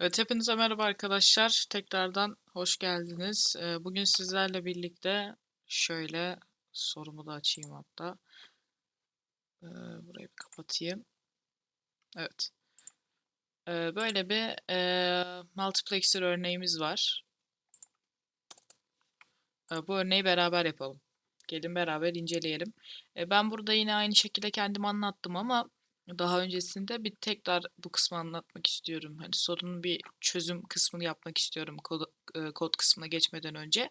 Evet, hepinize merhaba arkadaşlar. Tekrardan hoş geldiniz. Ee, Bugün sizlerle birlikte şöyle sorumu da açayım hatta. Ee, Burayı bir kapatayım. Evet. Ee, Böyle bir e, multiplexer örneğimiz var. Bu örneği beraber yapalım. Gelin beraber inceleyelim. Ben burada yine aynı şekilde kendim anlattım ama daha öncesinde bir tekrar bu kısmı anlatmak istiyorum. Hani sorunun bir çözüm kısmını yapmak istiyorum kod, e, kod kısmına geçmeden önce.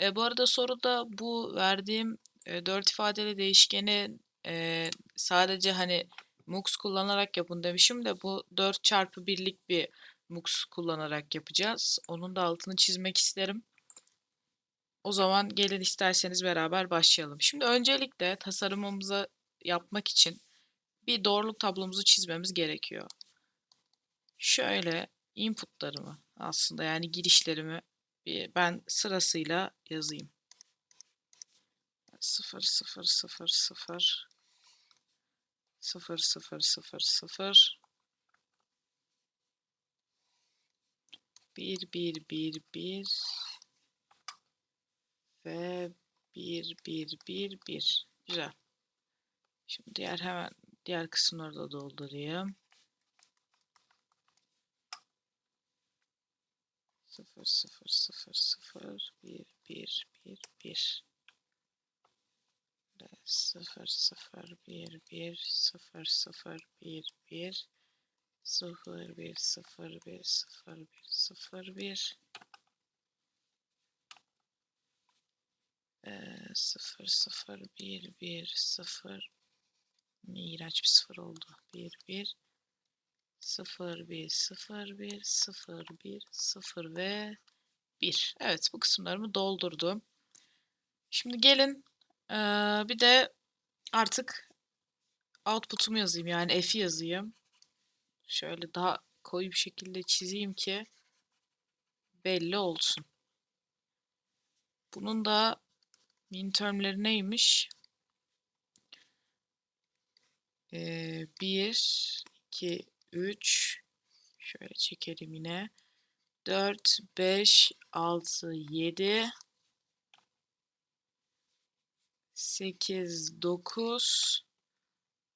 E, bu arada soruda bu verdiğim e, 4 ifadeli değişkeni e, sadece hani mux kullanarak yapın demişim de bu 4 çarpı 1'lik bir mux kullanarak yapacağız. Onun da altını çizmek isterim. O zaman gelin isterseniz beraber başlayalım. Şimdi öncelikle tasarımımızı yapmak için bir doğruluk tablomuzu çizmemiz gerekiyor. Şöyle inputlarımı aslında yani girişlerimi ben sırasıyla yazayım. 0 0 0 0 0 0 0 0 1 1 1 1 ve 1 1 1 1 güzel. Şimdi diğer hemen Diğer kısımları da doldurayım. 0 0 0 0 1 1 1 1 0 0 1 1 0 0 1 1 0 1 0 1 0 1 0 1 0 0 1 1 0 İğrenç bir sıfır oldu. 1, 1, 0, 1, 0, 1, 0, 1, 0 ve 1. Evet bu kısımlarımı doldurdum. Şimdi gelin bir de artık output'umu yazayım yani f'i yazayım. Şöyle daha koyu bir şekilde çizeyim ki belli olsun. Bunun da min termleri neymiş? 1, 2, 3 şöyle çekelim yine. 4, 5, 6, 7 8, 9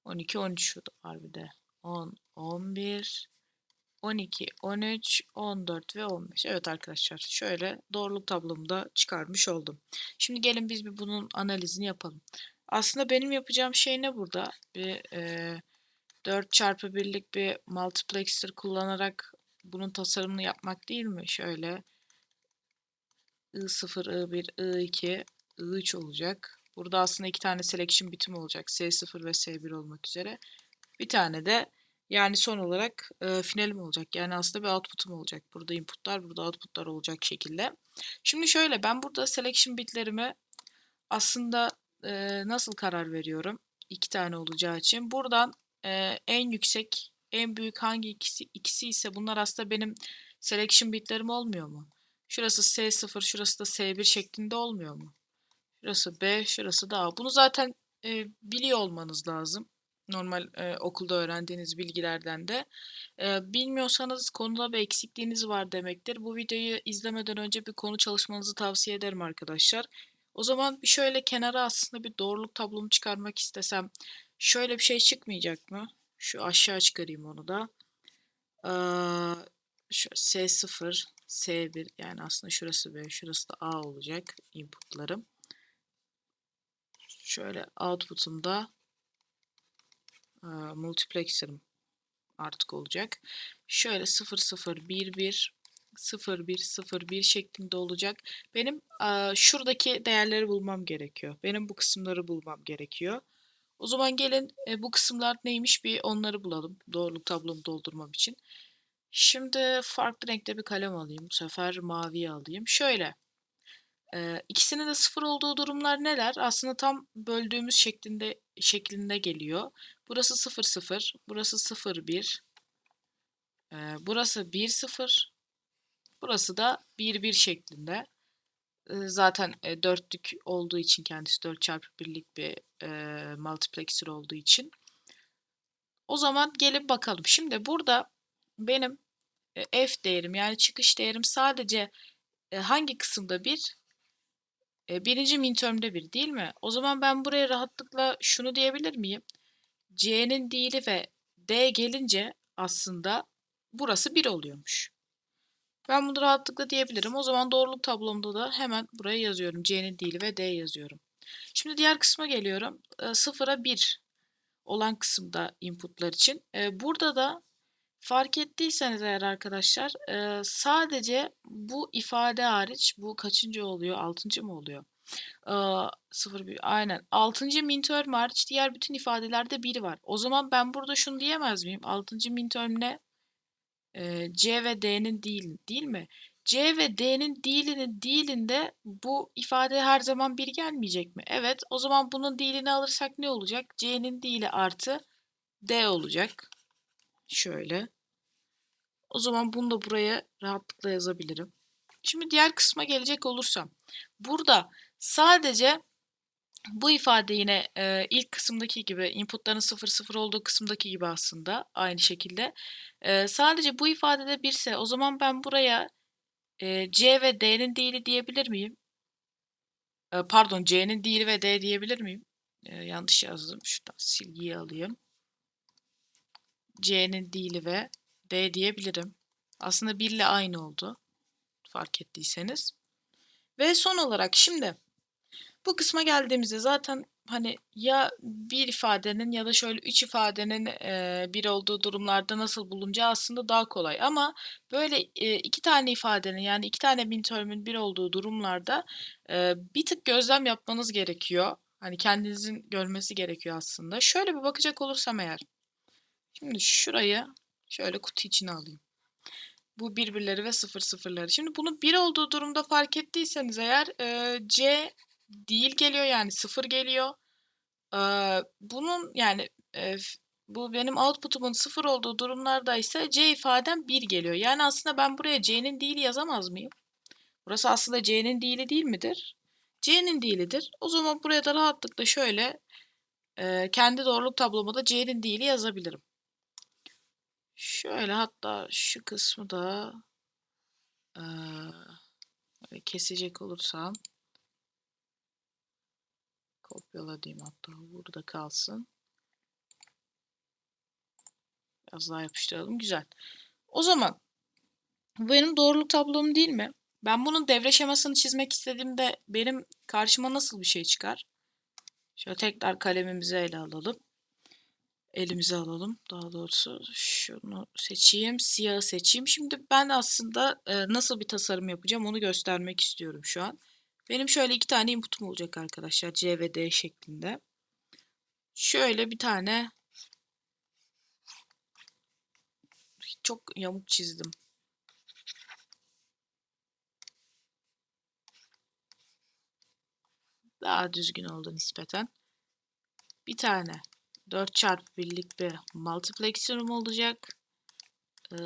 12, 13 şurada var bir de. 10, 11 12, 13, 14 ve 15. Evet arkadaşlar şöyle doğruluk tablomu da çıkarmış oldum. Şimdi gelin biz bir bunun analizini yapalım. Aslında benim yapacağım şey ne burada? Bir e, 4 çarpı 1'lik bir multiplexer kullanarak bunun tasarımını yapmak değil mi? Şöyle I0, I1, I2, I3 olacak. Burada aslında iki tane selection bitim olacak. S0 ve S1 olmak üzere. Bir tane de yani son olarak e, finalim olacak. Yani aslında bir output'um olacak. Burada inputlar, burada outputlar olacak şekilde. Şimdi şöyle ben burada selection bitlerimi aslında e, nasıl karar veriyorum? İki tane olacağı için. Buradan e, en yüksek, en büyük hangi ikisi, ikisi ise bunlar aslında benim selection bitlerim olmuyor mu? Şurası S0, şurası da S1 şeklinde olmuyor mu? Şurası B, şurası da A. Bunu zaten e, biliyor olmanız lazım. Normal e, okulda öğrendiğiniz bilgilerden de. E, bilmiyorsanız konuda bir eksikliğiniz var demektir. Bu videoyu izlemeden önce bir konu çalışmanızı tavsiye ederim arkadaşlar. O zaman bir şöyle kenara aslında bir doğruluk tablomu çıkarmak istesem şöyle bir şey çıkmayacak mı? Şu aşağı çıkarayım onu da. Ee, şöyle S0, S1 yani aslında şurası B, şurası da A olacak inputlarım. Şöyle output'umda e, multiplexer'ım artık olacak. Şöyle 0 0 1 1 0 1 0 1 şeklinde olacak. Benim e, şuradaki değerleri bulmam gerekiyor. Benim bu kısımları bulmam gerekiyor. O zaman gelin e, bu kısımlar neymiş bir onları bulalım. Doğruluk tablomu doldurmam için. Şimdi farklı renkte bir kalem alayım. Bu sefer maviyi alayım. Şöyle. E, ikisinin de sıfır olduğu durumlar neler? Aslında tam böldüğümüz şeklinde şeklinde geliyor. Burası 0 0, burası 0 1. E, burası 1 0, Burası da 1-1 şeklinde. Zaten dörtlük olduğu için kendisi 4 çarpı 1'lik bir e, multiplexer olduğu için. O zaman gelip bakalım. Şimdi burada benim e, f değerim yani çıkış değerim sadece e, hangi kısımda bir? E, birinci minterm'de bir değil mi? O zaman ben buraya rahatlıkla şunu diyebilir miyim? C'nin değili ve D gelince aslında burası 1 oluyormuş. Ben bunu rahatlıkla diyebilirim. O zaman doğruluk tablomda da hemen buraya yazıyorum. C'nin değili ve D yazıyorum. Şimdi diğer kısma geliyorum. E, 0'a 1 olan kısımda inputlar için. E, burada da fark ettiyseniz eğer arkadaşlar e, sadece bu ifade hariç bu kaçıncı oluyor? Altıncı mı oluyor? E, 0 1 aynen. Altıncı minterm hariç diğer bütün ifadelerde 1 var. O zaman ben burada şunu diyemez miyim? Altıncı minterm ne? C ve D'nin değil, değil mi? C ve D'nin değilinin değilinde bu ifade her zaman bir gelmeyecek mi? Evet. O zaman bunun değilini alırsak ne olacak? C'nin değili artı D olacak. Şöyle. O zaman bunu da buraya rahatlıkla yazabilirim. Şimdi diğer kısma gelecek olursam. Burada sadece bu ifade yine e, ilk kısımdaki gibi inputların 0 0 olduğu kısımdaki gibi aslında aynı şekilde. E, sadece bu ifadede birse o zaman ben buraya e, C ve D'nin değili diyebilir miyim? E, pardon C'nin değili ve D diyebilir miyim? E, yanlış yazdım. Şuradan silgiyi alayım. C'nin değili ve D diyebilirim. Aslında 1 ile aynı oldu. Fark ettiyseniz. Ve son olarak şimdi bu kısma geldiğimizde zaten hani ya bir ifadenin ya da şöyle üç ifadenin e, bir olduğu durumlarda nasıl bulunacağı aslında daha kolay. Ama böyle e, iki tane ifadenin yani iki tane minterm'ün bir olduğu durumlarda e, bir tık gözlem yapmanız gerekiyor. Hani kendinizin görmesi gerekiyor aslında. Şöyle bir bakacak olursam eğer. Şimdi şurayı şöyle kutu içine alayım. Bu birbirleri ve sıfır sıfırları. Şimdi bunun bir olduğu durumda fark ettiyseniz eğer e, C değil geliyor yani sıfır geliyor. Ee, bunun yani e, bu benim output'umun sıfır olduğu durumlarda ise C ifadem 1 geliyor. Yani aslında ben buraya C'nin değili yazamaz mıyım? Burası aslında C'nin değili değil midir? C'nin değilidir. O zaman buraya da rahatlıkla şöyle e, kendi doğruluk tabloma da C'nin değili yazabilirim. Şöyle hatta şu kısmı da e, kesecek olursam Kopyala diyeyim hatta burada kalsın. Biraz daha yapıştıralım. Güzel. O zaman bu benim doğruluk tablom değil mi? Ben bunun devre şemasını çizmek istediğimde benim karşıma nasıl bir şey çıkar? Şöyle tekrar kalemimizi ele alalım. Elimize alalım. Daha doğrusu şunu seçeyim. Siyahı seçeyim. Şimdi ben aslında e, nasıl bir tasarım yapacağım onu göstermek istiyorum şu an. Benim şöyle iki tane inputum olacak arkadaşlar. C ve D şeklinde. Şöyle bir tane çok yamuk çizdim. Daha düzgün oldu nispeten. Bir tane 4 çarpı birlik bir multiplexer'ım olacak.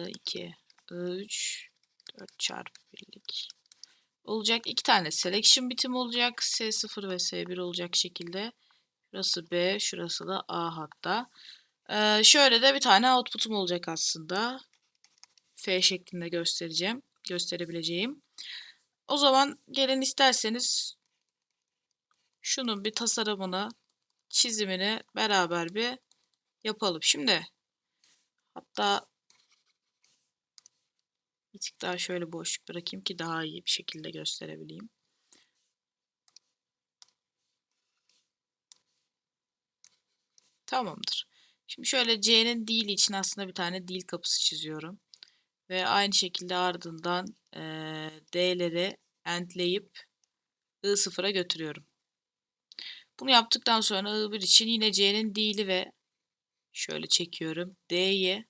2, 3, 4 çarpı birlik olacak. iki tane selection bitim olacak. S0 ve S1 olacak şekilde. Şurası B, şurası da A hatta. Ee, şöyle de bir tane output'um olacak aslında. F şeklinde göstereceğim. Gösterebileceğim. O zaman gelin isterseniz şunun bir tasarımını, çizimini beraber bir yapalım. Şimdi hatta bir tık daha şöyle boşluk bırakayım ki daha iyi bir şekilde gösterebileyim. Tamamdır. Şimdi şöyle C'nin değil için aslında bir tane dil kapısı çiziyorum. Ve aynı şekilde ardından e, D'leri endleyip I0'a götürüyorum. Bunu yaptıktan sonra I1 için yine C'nin değili ve şöyle çekiyorum. D'yi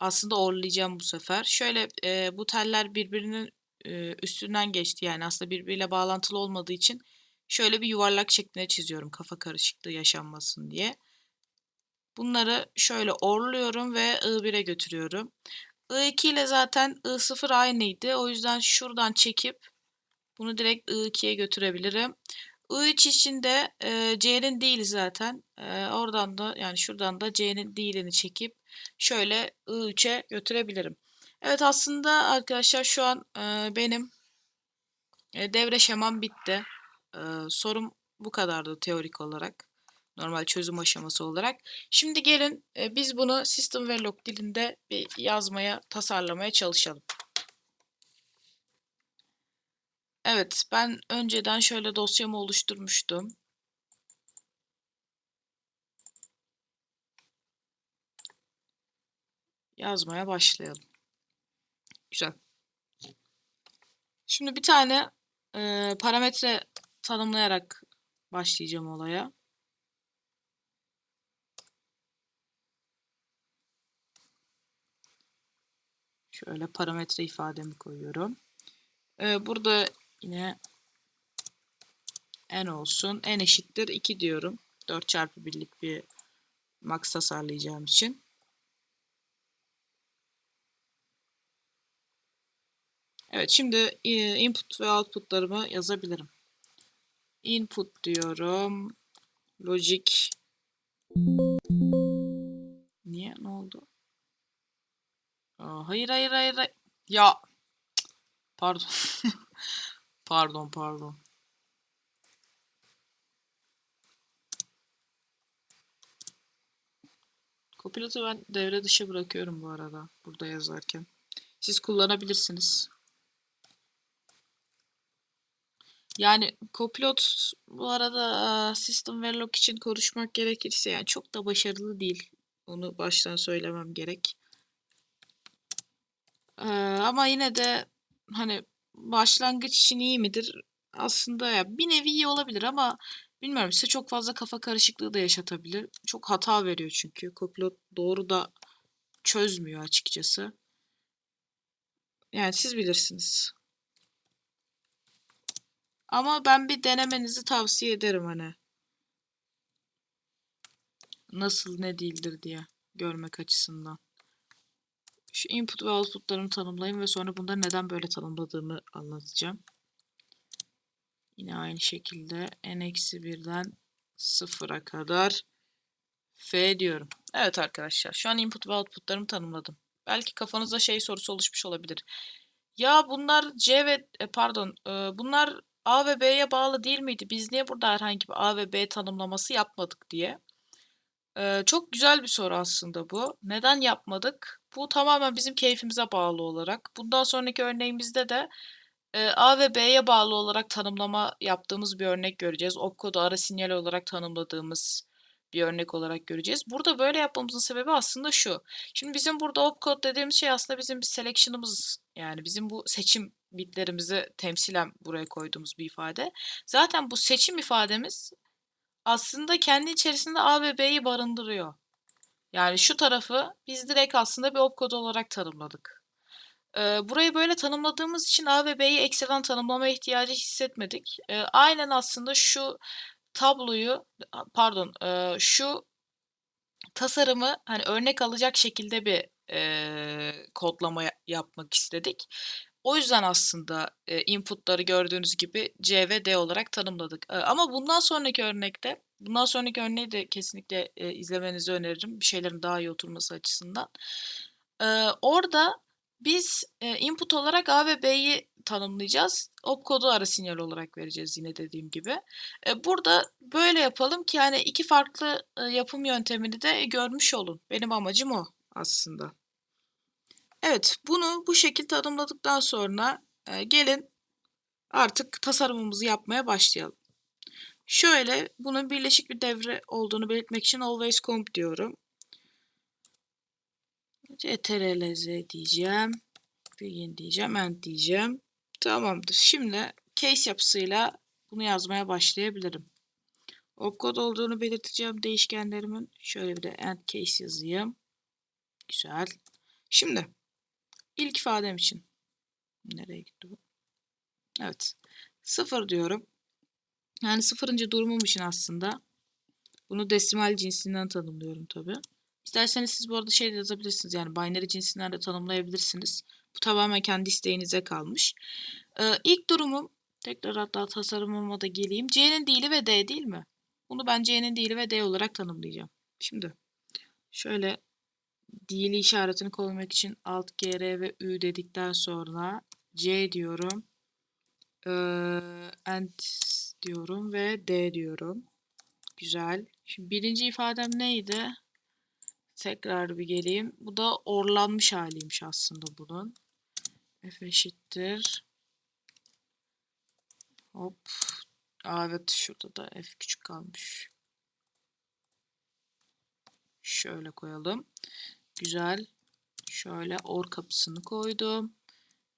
aslında orlayacağım bu sefer. Şöyle e, bu teller birbirinin e, üstünden geçti yani aslında birbiriyle bağlantılı olmadığı için şöyle bir yuvarlak şeklinde çiziyorum kafa karışıklığı yaşanmasın diye. Bunları şöyle orluyorum ve I1'e götürüyorum. I2 ile zaten I0 aynıydı. O yüzden şuradan çekip bunu direkt I2'ye götürebilirim. I3 için de e, C'nin değil zaten. E, oradan da yani şuradan da C'nin değilini çekip şöyle I3'e götürebilirim. Evet aslında arkadaşlar şu an e, benim e, devre şemam bitti. E, sorum bu kadardı teorik olarak. Normal çözüm aşaması olarak. Şimdi gelin e, biz bunu System Verilog dilinde bir yazmaya, tasarlamaya çalışalım. Evet, ben önceden şöyle dosyamı oluşturmuştum. Yazmaya başlayalım. Güzel. Şimdi bir tane e, parametre tanımlayarak başlayacağım olaya. Şöyle parametre ifademi koyuyorum. Ee, burada yine n olsun. n eşittir 2 diyorum. 4 çarpı birlik bir max tasarlayacağım için. Evet şimdi e, input ve outputlarımı yazabilirim. Input diyorum. Logic. Niye? Ne oldu? Aa, hayır hayır hayır. hayır. Ya. Pardon. pardon pardon. Copilot'u ben devre dışı bırakıyorum bu arada. Burada yazarken. Siz kullanabilirsiniz. Yani Copilot bu arada System Verilog için konuşmak gerekirse yani çok da başarılı değil. Onu baştan söylemem gerek. Ee, ama yine de hani başlangıç için iyi midir? Aslında ya bir nevi iyi olabilir ama bilmiyorum size çok fazla kafa karışıklığı da yaşatabilir. Çok hata veriyor çünkü. Copilot doğru da çözmüyor açıkçası. Yani siz bilirsiniz. Ama ben bir denemenizi tavsiye ederim hani. Nasıl ne değildir diye görmek açısından. Şu input ve outputlarını tanımlayayım ve sonra bunları neden böyle tanımladığımı anlatacağım. Yine aynı şekilde n-1'den 0'a kadar f diyorum. Evet arkadaşlar şu an input ve outputlarımı tanımladım. Belki kafanızda şey sorusu oluşmuş olabilir. Ya bunlar C ve e, pardon e, bunlar A ve B'ye bağlı değil miydi? Biz niye burada herhangi bir A ve B tanımlaması yapmadık diye. Ee, çok güzel bir soru aslında bu. Neden yapmadık? Bu tamamen bizim keyfimize bağlı olarak. Bundan sonraki örneğimizde de e, A ve B'ye bağlı olarak tanımlama yaptığımız bir örnek göreceğiz. Opcode'u ara sinyal olarak tanımladığımız bir örnek olarak göreceğiz. Burada böyle yapmamızın sebebi aslında şu. Şimdi bizim burada opcode dediğimiz şey aslında bizim bir selection'ımız. Yani bizim bu seçim bitlerimizi temsilen buraya koyduğumuz bir ifade. Zaten bu seçim ifademiz aslında kendi içerisinde A ve B'yi barındırıyor. Yani şu tarafı biz direkt aslında bir opkod olarak tanımladık. Ee, burayı böyle tanımladığımız için A ve B'yi ekstradan tanımlama ihtiyacı hissetmedik. Ee, aynen aslında şu tabloyu pardon e, şu tasarımı hani örnek alacak şekilde bir e, kodlama yapmak istedik. O yüzden aslında e, inputları gördüğünüz gibi C ve D olarak tanımladık. E, ama bundan sonraki örnekte, bundan sonraki örneği de kesinlikle e, izlemenizi öneririm. Bir şeylerin daha iyi oturması açısından. E, orada biz e, input olarak A ve B'yi tanımlayacağız. Opkodu ara sinyal olarak vereceğiz yine dediğim gibi. E, burada böyle yapalım ki yani iki farklı e, yapım yöntemini de görmüş olun. Benim amacım o aslında. Evet, bunu bu şekilde tanımladıktan sonra e, gelin artık tasarımımızı yapmaya başlayalım. Şöyle bunun birleşik bir devre olduğunu belirtmek için always comp diyorum. ctrl-z diyeceğim. Begin diyeceğim, end diyeceğim. Tamamdır. Şimdi case yapısıyla bunu yazmaya başlayabilirim. Opcode olduğunu belirteceğim değişkenlerimin. Şöyle bir de end case yazayım. Güzel. Şimdi İlk ifadem için. Nereye gitti bu? Evet. Sıfır diyorum. Yani sıfırıncı durumum için aslında bunu desimal cinsinden tanımlıyorum tabi. İsterseniz siz bu arada şey de yazabilirsiniz. Yani binary cinsinden de tanımlayabilirsiniz. Bu tamamen kendi isteğinize kalmış. Ee, ilk durumum tekrar hatta tasarımıma da geleyim. C'nin değili ve D değil mi? Bunu ben C'nin değili ve D olarak tanımlayacağım. Şimdi şöyle Dili işaretini koymak için Alt GR ve Ü dedikten sonra C diyorum. Ee, and diyorum ve D diyorum. Güzel. Şimdi birinci ifadem neydi? Tekrar bir geleyim. Bu da orlanmış haliymiş aslında bunun. F eşittir. Hop. Aa, evet şurada da F küçük kalmış. Şöyle koyalım. Güzel. Şöyle or kapısını koydum.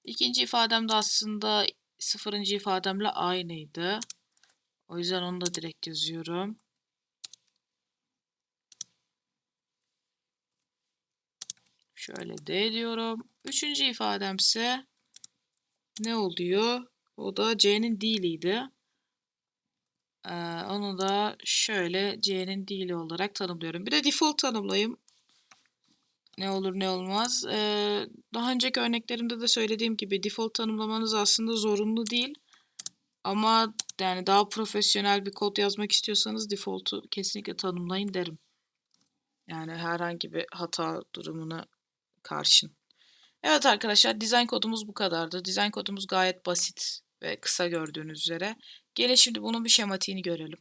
İkinci ifadem de aslında sıfırıncı ifademle aynıydı. O yüzden onu da direkt yazıyorum. Şöyle D diyorum. Üçüncü ifademse ne oluyor? O da C'nin değiliydi. Ee, onu da şöyle C'nin değili olarak tanımlıyorum. Bir de default tanımlayayım. Ne olur ne olmaz. Ee, daha önceki örneklerimde de söylediğim gibi default tanımlamanız aslında zorunlu değil. Ama yani daha profesyonel bir kod yazmak istiyorsanız default'u kesinlikle tanımlayın derim. Yani herhangi bir hata durumuna karşın. Evet arkadaşlar design kodumuz bu kadardı. Design kodumuz gayet basit ve kısa gördüğünüz üzere. Gelin şimdi bunun bir şematiğini görelim.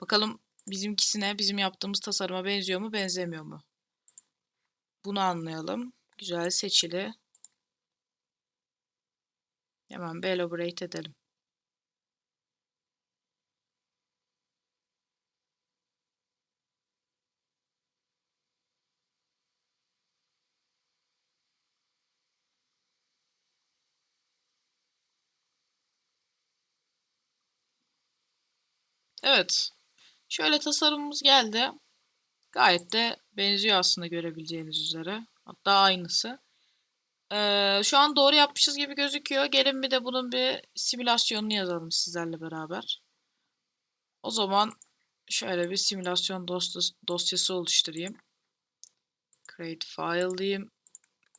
Bakalım bizimkisine, bizim yaptığımız tasarıma benziyor mu, benzemiyor mu? Bunu anlayalım. Güzel seçili. Hemen bir elaborate edelim. Evet. Şöyle tasarımımız geldi. Gayet de benziyor aslında görebileceğiniz üzere. Hatta aynısı. Ee, şu an doğru yapmışız gibi gözüküyor. Gelin bir de bunun bir simülasyonunu yazalım sizlerle beraber. O zaman şöyle bir simülasyon dosyası oluşturayım. Create file diyeyim.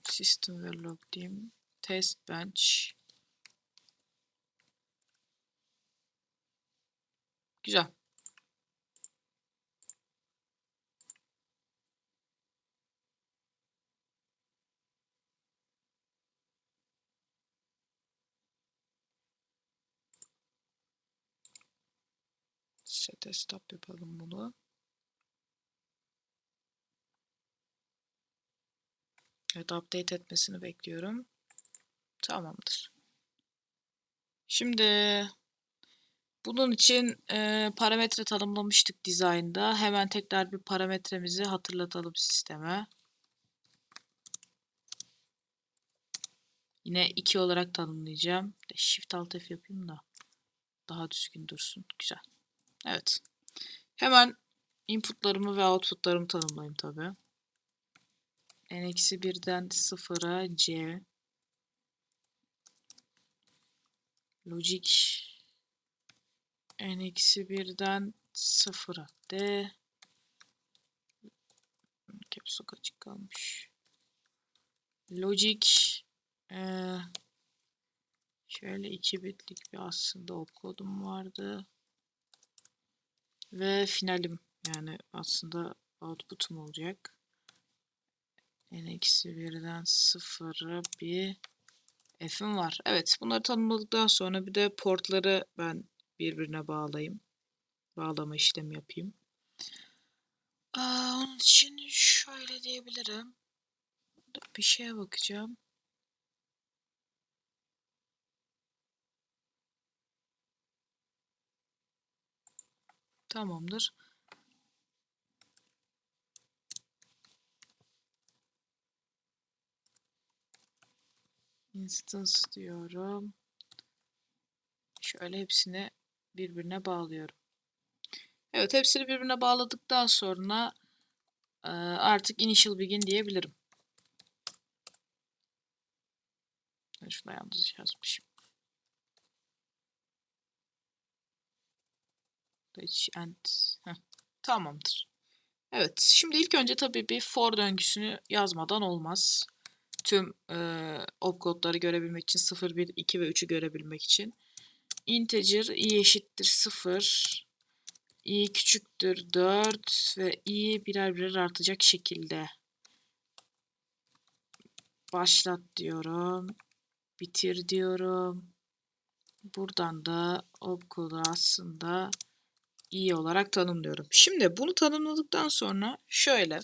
System Verilog diyeyim. Test bench. Güzel. Set stop yapalım bunu. Evet update etmesini bekliyorum. Tamamdır. Şimdi bunun için e, parametre tanımlamıştık design'da. Hemen tekrar bir parametremizi hatırlatalım sisteme. Yine 2 olarak tanımlayacağım. Shift Alt F yapayım da daha düzgün dursun. Güzel. Evet. Hemen inputlarımı ve outputlarımı tanımlayayım tabi. n-1'den 0'a c logic n-1'den 0'a d caps lock açık kalmış. Logic ee, şöyle 2 bitlik bir aslında opkodum vardı. Ve finalim yani aslında output'um olacak. n-1'den 0'a bir f'im var. Evet bunları tanımladıktan sonra bir de portları ben birbirine bağlayayım. Bağlama işlemi yapayım. Aa, onun için şöyle diyebilirim. Bir şeye bakacağım. Tamamdır. Instance diyorum. Şöyle hepsini birbirine bağlıyorum. Evet hepsini birbirine bağladıktan sonra artık initial begin diyebilirim. Şuna yalnız yazmışım. And tamamdır. Evet. Şimdi ilk önce tabii bir for döngüsünü yazmadan olmaz. Tüm e, opkodları görebilmek için 0, 1, 2 ve 3'ü görebilmek için. Integer i eşittir 0, i küçüktür 4 ve i birer birer artacak şekilde başlat diyorum. Bitir diyorum. Buradan da opcode'u aslında iyi olarak tanımlıyorum. Şimdi bunu tanımladıktan sonra şöyle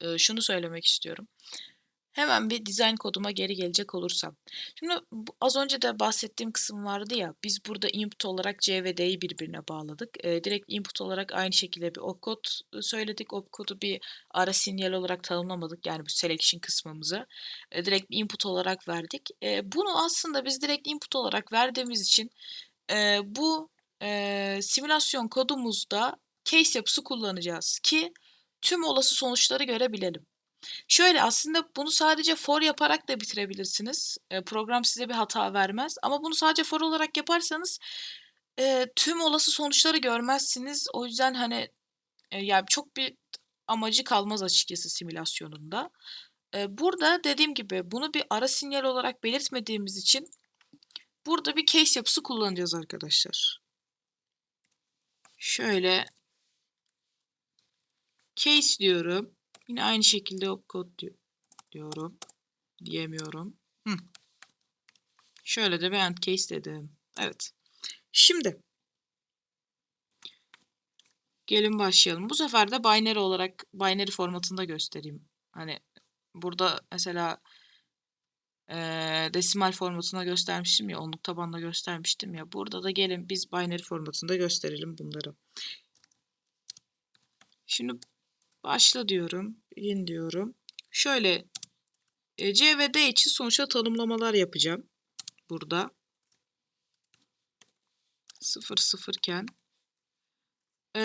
e, şunu söylemek istiyorum. Hemen bir design koduma geri gelecek olursam. Şimdi az önce de bahsettiğim kısım vardı ya. Biz burada input olarak C ve D'yi birbirine bağladık. E, direkt input olarak aynı şekilde bir opcode söyledik. Opcode'u bir ara sinyal olarak tanımlamadık. Yani bu selection kısmımızı. E, direkt input olarak verdik. E, bunu aslında biz direkt input olarak verdiğimiz için e, bu e, simülasyon kodumuzda case yapısı kullanacağız ki tüm olası sonuçları görebilelim. Şöyle aslında bunu sadece for yaparak da bitirebilirsiniz. E, program size bir hata vermez. Ama bunu sadece for olarak yaparsanız e, tüm olası sonuçları görmezsiniz. O yüzden hani e, yani çok bir amacı kalmaz açıkçası simülasyonunda. E, burada dediğim gibi bunu bir ara sinyal olarak belirtmediğimiz için burada bir case yapısı kullanacağız arkadaşlar. Şöyle case diyorum. Yine aynı şekilde opcode di- diyorum. Diyemiyorum. Hı. Şöyle de bir end case dedim. Evet. Şimdi gelin başlayalım. Bu sefer de binary olarak binary formatında göstereyim. Hani burada mesela eee, desimal formatına göstermiştim ya, onluk tabanla göstermiştim ya. Burada da gelin biz binary formatında gösterelim bunları. Şimdi başla diyorum, in diyorum. Şöyle e, C ve D için sonuçta tanımlamalar yapacağım. Burada. 0 0 iken e,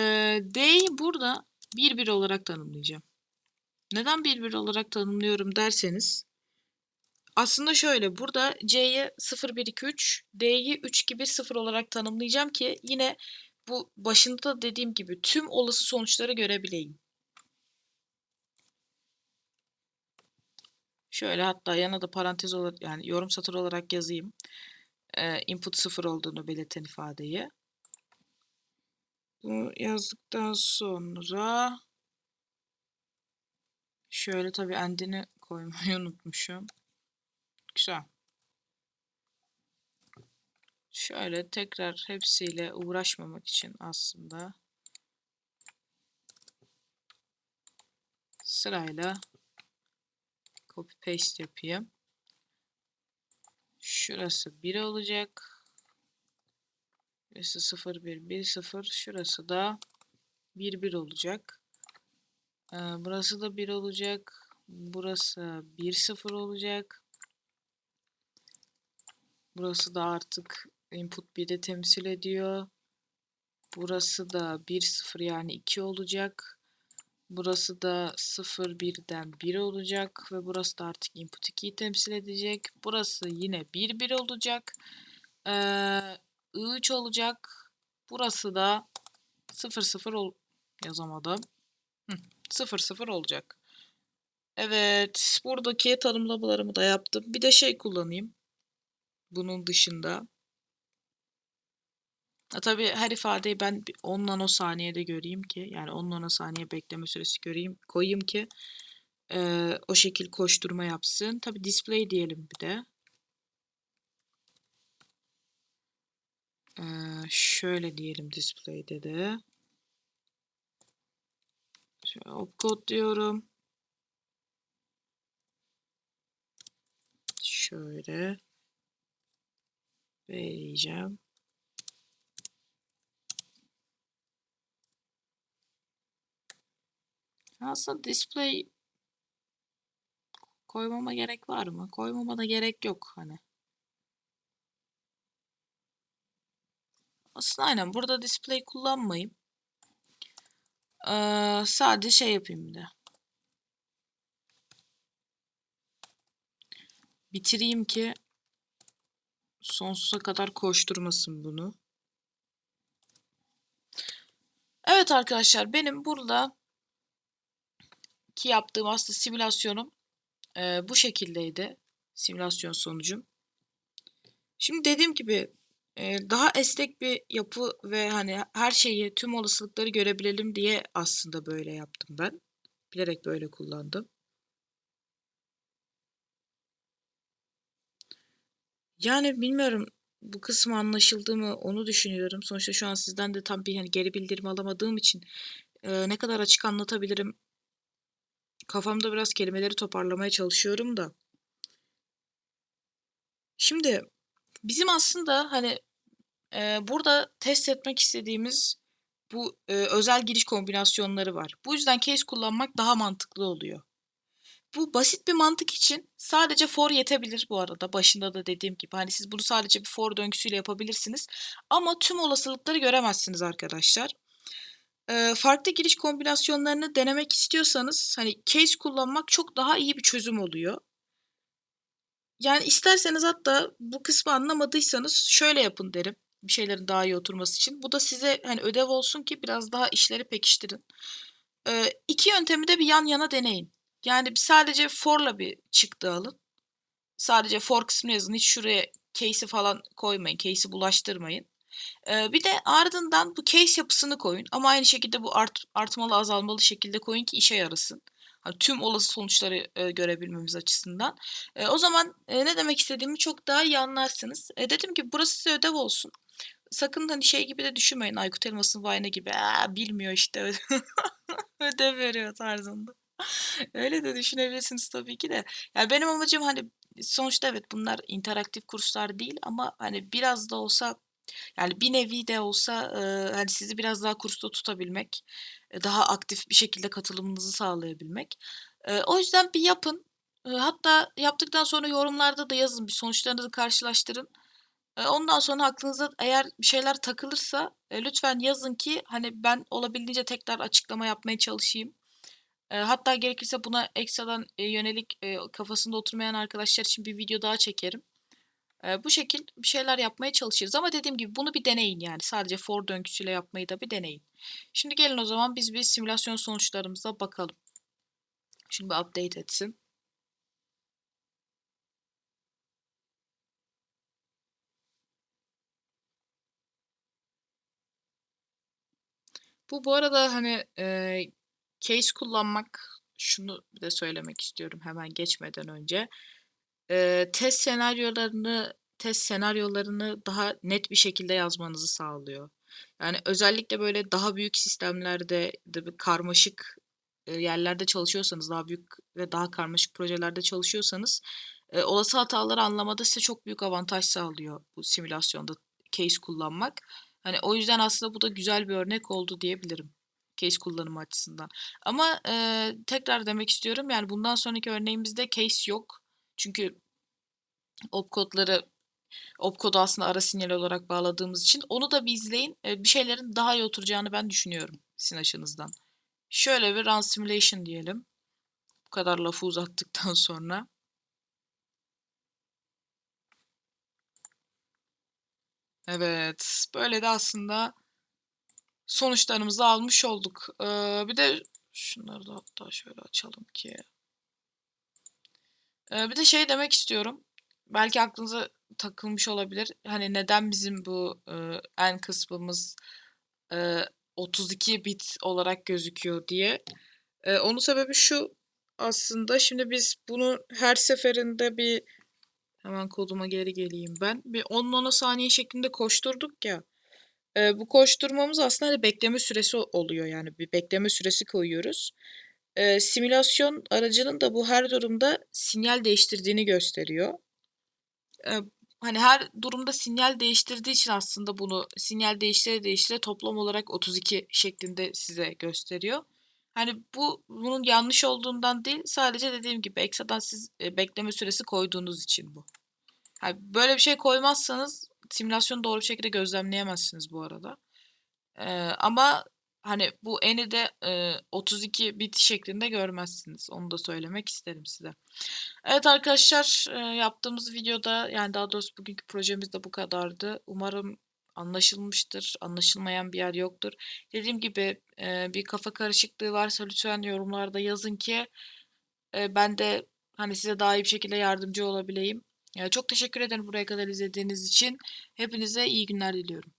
D'yi burada 1 1 olarak tanımlayacağım. Neden 1 1 olarak tanımlıyorum derseniz aslında şöyle burada C'yi 0 1 2 3, D'yi 3 2 1 0 olarak tanımlayacağım ki yine bu başında da dediğim gibi tüm olası sonuçları görebileyim. Şöyle hatta yana da parantez olarak yani yorum satır olarak yazayım. Ee, input 0 olduğunu belirten ifadeyi. Bunu yazdıktan sonra şöyle tabii endini koymayı unutmuşum. Güzel. Şöyle tekrar hepsiyle uğraşmamak için aslında sırayla copy paste yapayım. Şurası 1 olacak. Burası 0 1 1 0. Şurası da 1 1 olacak. Ee, burası da 1 olacak. Burası 1 0 olacak. Burası da artık input 1'i temsil ediyor. Burası da 1 0 yani 2 olacak. Burası da 0 1'den 1 olacak ve burası da artık input 2'yi temsil edecek. Burası yine 1 1 olacak. Ee, I3 olacak. Burası da 0 0 ol yazamadım. Hı, 0 0 olacak. Evet, buradaki tanımlamalarımı da yaptım. Bir de şey kullanayım. Bunun dışında. Ha, tabii her ifadeyi ben bir 10 nanosaniyede göreyim ki yani 10 nanosaniye bekleme süresi göreyim koyayım ki eee, o şekil koşturma yapsın. Tabii display diyelim bir de. Eee, şöyle diyelim display'de de. Şöyle opcode diyorum. Şöyle vereceğim. Aslında display koymama gerek var mı? Koymama da gerek yok hani. Aslında aynen burada display kullanmayayım. Ee, sadece şey yapayım bir de. Bitireyim ki sonsuza kadar koşturmasın bunu. Evet arkadaşlar benim burada ki yaptığım aslında simülasyonum e, bu şekildeydi. Simülasyon sonucum. Şimdi dediğim gibi e, daha esnek bir yapı ve hani her şeyi tüm olasılıkları görebilelim diye aslında böyle yaptım ben. Bilerek böyle kullandım. Yani bilmiyorum bu kısmı anlaşıldı mı onu düşünüyorum. Sonuçta şu an sizden de tam bir hani geri bildirim alamadığım için e, ne kadar açık anlatabilirim. Kafamda biraz kelimeleri toparlamaya çalışıyorum da. Şimdi bizim aslında hani e, burada test etmek istediğimiz bu e, özel giriş kombinasyonları var. Bu yüzden case kullanmak daha mantıklı oluyor. Bu basit bir mantık için sadece for yetebilir bu arada. Başında da dediğim gibi. Hani siz bunu sadece bir for döngüsüyle yapabilirsiniz. Ama tüm olasılıkları göremezsiniz arkadaşlar. Farklı giriş kombinasyonlarını denemek istiyorsanız hani case kullanmak çok daha iyi bir çözüm oluyor. Yani isterseniz hatta bu kısmı anlamadıysanız şöyle yapın derim. Bir şeylerin daha iyi oturması için. Bu da size hani ödev olsun ki biraz daha işleri pekiştirin. Ee, iki yöntemi de bir yan yana deneyin. Yani bir sadece for'la bir çıktı alın. Sadece for kısmını yazın. Hiç şuraya case'i falan koymayın. Case'i bulaştırmayın. Bir de ardından bu case yapısını koyun. Ama aynı şekilde bu art, artmalı azalmalı şekilde koyun ki işe yarasın. Hani tüm olası sonuçları e, görebilmemiz açısından. E, o zaman e, ne demek istediğimi çok daha iyi anlarsınız. E, dedim ki burası size ödev olsun. Sakın hani şey gibi de düşünmeyin. Aykut Elmas'ın Vine'ı gibi. Aa, bilmiyor işte ödev veriyor tarzında. Öyle de düşünebilirsiniz tabii ki de. Yani benim amacım hani sonuçta evet bunlar interaktif kurslar değil ama hani biraz da olsa yani bir nevi de olsa e, hani sizi biraz daha kursta tutabilmek, e, daha aktif bir şekilde katılımınızı sağlayabilmek. E, o yüzden bir yapın. E, hatta yaptıktan sonra yorumlarda da yazın, bir sonuçlarınızı karşılaştırın. E, ondan sonra aklınıza eğer bir şeyler takılırsa e, lütfen yazın ki hani ben olabildiğince tekrar açıklama yapmaya çalışayım. E, hatta gerekirse buna ekstradan e, yönelik e, kafasında oturmayan arkadaşlar için bir video daha çekerim. E, bu şekil bir şeyler yapmaya çalışırız ama dediğim gibi bunu bir deneyin yani. Sadece for döngüsüyle yapmayı da bir deneyin. Şimdi gelin o zaman biz bir simülasyon sonuçlarımıza bakalım. Şimdi bir update etsin. Bu bu arada hani e, case kullanmak şunu bir de söylemek istiyorum hemen geçmeden önce. E, test senaryolarını test senaryolarını daha net bir şekilde yazmanızı sağlıyor. Yani özellikle böyle daha büyük sistemlerde de bir karmaşık yerlerde çalışıyorsanız, daha büyük ve daha karmaşık projelerde çalışıyorsanız e, olası hataları anlamada size çok büyük avantaj sağlıyor bu simülasyonda case kullanmak. Hani o yüzden aslında bu da güzel bir örnek oldu diyebilirim case kullanımı açısından. Ama e, tekrar demek istiyorum yani bundan sonraki örneğimizde case yok. Çünkü opkodları opkodu aslında ara sinyal olarak bağladığımız için onu da bir izleyin. E, bir şeylerin daha iyi oturacağını ben düşünüyorum sizin açınızdan. Şöyle bir run simulation diyelim. Bu kadar lafı uzattıktan sonra. Evet, böyle de aslında sonuçlarımızı almış olduk. Ee, bir de şunları da hatta şöyle açalım ki. Ee, bir de şey demek istiyorum. Belki aklınıza takılmış olabilir. Hani neden bizim bu e, en kısmımız e, 32 bit olarak gözüküyor diye. E, onun sebebi şu aslında. Şimdi biz bunu her seferinde bir hemen koduma geri geleyim ben. Bir 10 saniye şeklinde koşturduk ya. E, bu koşturmamız aslında hani bekleme süresi oluyor yani bir bekleme süresi koyuyoruz. E, simülasyon aracının da bu her durumda sinyal değiştirdiğini gösteriyor. E, hani her durumda sinyal değiştirdiği için aslında bunu sinyal değiştire değiştire toplam olarak 32 şeklinde size gösteriyor. Hani bu bunun yanlış olduğundan değil sadece dediğim gibi ekstradan siz e, bekleme süresi koyduğunuz için bu. Yani böyle bir şey koymazsanız simülasyonu doğru bir şekilde gözlemleyemezsiniz bu arada. Ee, ama hani bu eni de e, 32 bit şeklinde görmezsiniz. Onu da söylemek isterim size. Evet arkadaşlar e, yaptığımız videoda yani daha doğrusu bugünkü projemiz de bu kadardı. Umarım anlaşılmıştır. Anlaşılmayan bir yer yoktur. Dediğim gibi e, bir kafa karışıklığı varsa lütfen yorumlarda yazın ki e, ben de hani size daha iyi bir şekilde yardımcı olabileyim. Ya çok teşekkür ederim buraya kadar izlediğiniz için. Hepinize iyi günler diliyorum.